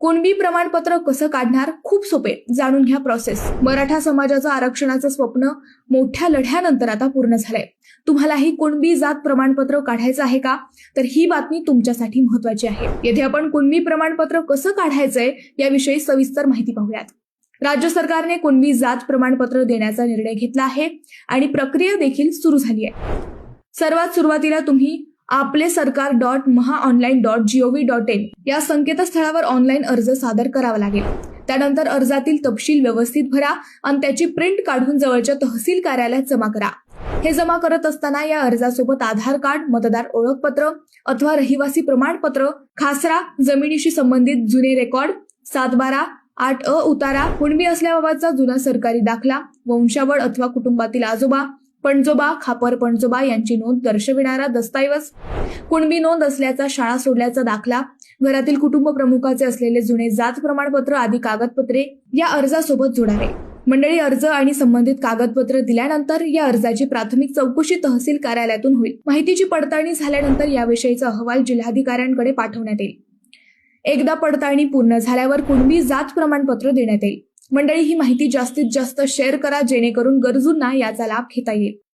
कुणबी प्रमाणपत्र कसं काढणार? खूप सोपे. जाणून घ्या प्रोसेस मराठा समाजाचं आरक्षणाचं स्वप्न मोठ्या लढ्यानंतर आता पूर्ण झालंय. तुम्हालाही कुणबी जात प्रमाणपत्र काढायचं आहे का? तर ही बातमी तुमच्यासाठी महत्वाची आहे. येथे आपण कुणबी प्रमाणपत्र कसं काढायचंय याविषयी सविस्तर माहिती पाहूयात. राज्य सरकारने कुणबी जात प्रमाणपत्र देण्याचा निर्णय घेतला आहे आणि प्रक्रिया देखील सुरू झाली आहे. सर्वात सुरुवातीला तुम्ही आपले सरकार dot Maha online dot G O V dot in या संकेतस्थळावर ऑनलाईन अर्ज सादर करावा लागेल. त्यानंतर अर्जातील तपशील व्यवस्थित भरा आणि त्याची प्रिंट काढून जवळच्या तहसील कार्यालयात जमा करा. हे जमा करत असताना या अर्जासोबत आधार कार्ड मतदार ओळखपत्र अथवा रहिवासी प्रमाणपत्र खासरा जमिनीशी संबंधित जुने रेकॉर्ड सात बारा आठ अ उतारा कुणबी असल्याबाबतचा जुना सरकारी दाखला वंशावळ अथवा कुटुंबातील आजोबा पणजोबा खापर पणजोबा यांची नोंद दर्शविणारा दस्तऐवज? कुणबी नोंद असल्याचा शाळा सोडल्याचा दाखला? घरातील कुटुंब प्रमुखाचे असलेले जुने जात प्रमाणपत्र आदी कागदपत्रे या अर्जासोबत जोडावे. मंडळी अर्ज आणि संबंधित कागदपत्र दिल्यानंतर या अर्जाची प्राथमिक चौकशी तहसील कार्यालयातून होईल. माहितीची पडताळणी झाल्यानंतर याविषयीचा अहवाल जिल्हाधिकाऱ्यांकडे पाठवण्यात येईल. एकदा पडताळणी पूर्ण झाल्यावर कुणबी जात प्रमाणपत्र देण्यात येईल. मंडळी ही माहिती जास्तीत जास्त शेअर करा जेणेकरून गरजूंना याचा लाभ घेता येईल.